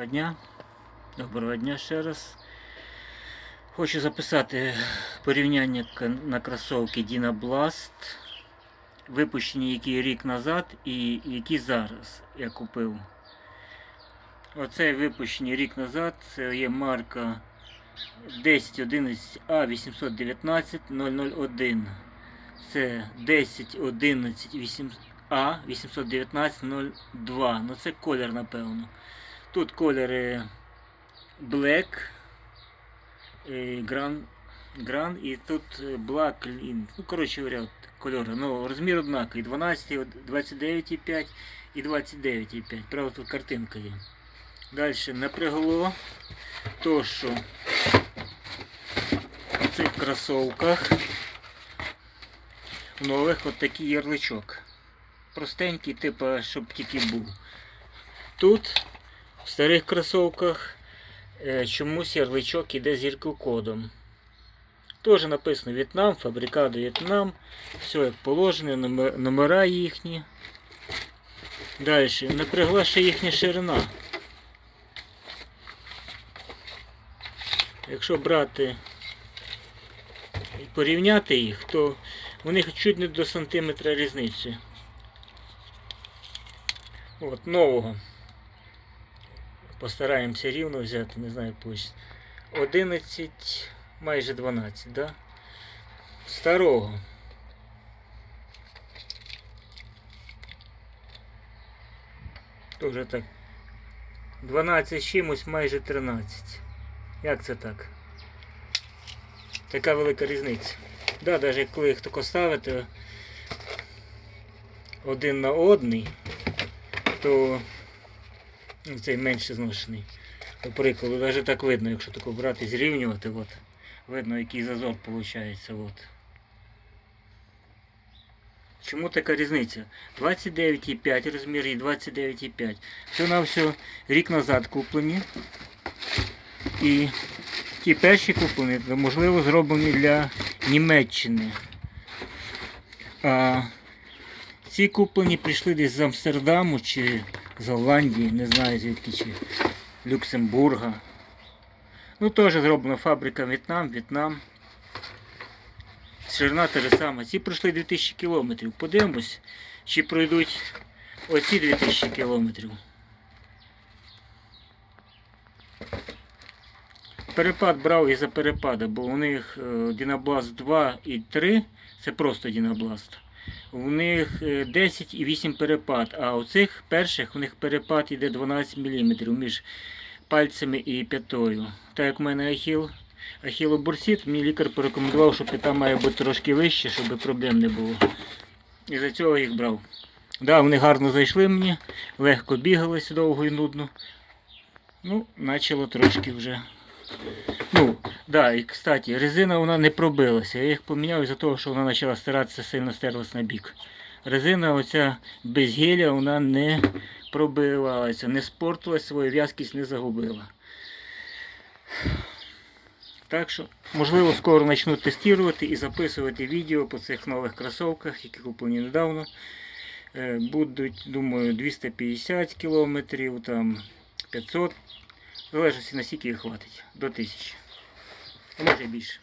Доброго дня. Доброго дня ще раз. Хочу записати порівняння на кросовки Dina Blast, випущені які рік назад і які зараз я купив. Оцей випущений рік назад, це є марка 1011 a 819 001. Це 1011 8 а 819 02. Ну це колір, напевно. Тут кольори Black, е, Grand, і тут е, Black. Lin. Ну, коротше говоря, кольори. Ну, розмір однаковий. 12, от 29,5 і 29,5. Правда, тут картинка є. Далі напрягло то, що в цих кросовках нових от такий ярличок простенький, типу, щоб тільки був. Тут в старих кросовках е, чомусь ярличок іде з кодом. Теж написано В'єтнам, фабрикат В'єтнам. Все як положено, номера їхні. Далі, напрягла ще їхня ширина. Якщо брати і порівняти їх, то у них чуть не до сантиметра різниці. От, нового. Постараємося рівно взяти, не знаю, вийде. 11, майже 12, да? Старого. Тоже так. 12 чимось, майже 13. Як це так? Така велика різниця. Да, навіть коли їх тако ставити один на одний, то ну, цей менше зношений. До прикладу, навіть так видно, якщо тако брати, зрівнювати, от, видно, який зазор виходить. От. Чому така різниця? 29,5 розмір і 29,5. Все на все рік назад куплені. І ті перші куплені, можливо, зроблені для Німеччини. А ці куплені прийшли десь з Амстердаму чи з Голландії, не знаю звідки чи Люксембурга. Ну теж зроблена фабрика В'єтнам, В'єтнам. Ширина та ж сама. Ці пройшли 2000 кілометрів. Подивимось, чи пройдуть оці 2000 кілометрів. Перепад брав із-за перепада, бо у них е, Dynablast 2 і 3 це просто Dynablast. У них е, 10 і 8 перепад, а у цих перших у них перепад йде 12 мм між пальцями і п'ятою. Так як у мене ахіл, ахілобурсит, мені лікар порекомендував, що п'ята має бути трошки вище, щоб проблем не було. І за цього їх брав. Да, вони гарно зайшли мені, легко бігалися довго і нудно. Ну, почало трошки вже. Ну, да, і кстати, резина вона не пробилася. Я їх поміняв із-за того, що вона почала стиратися, сильно стерлась на бік. Резина оця без геля вона не пробивалася, не спортилась, свою в'язкість не загубила. Так що, можливо, скоро почну тестувати і записувати відео по цих нових кросовках, які куплені недавно. Е, Будуть, думаю, 250 кілометрів, там 500 в залежності наскільки їх хватить, до тисячі. А може і більше.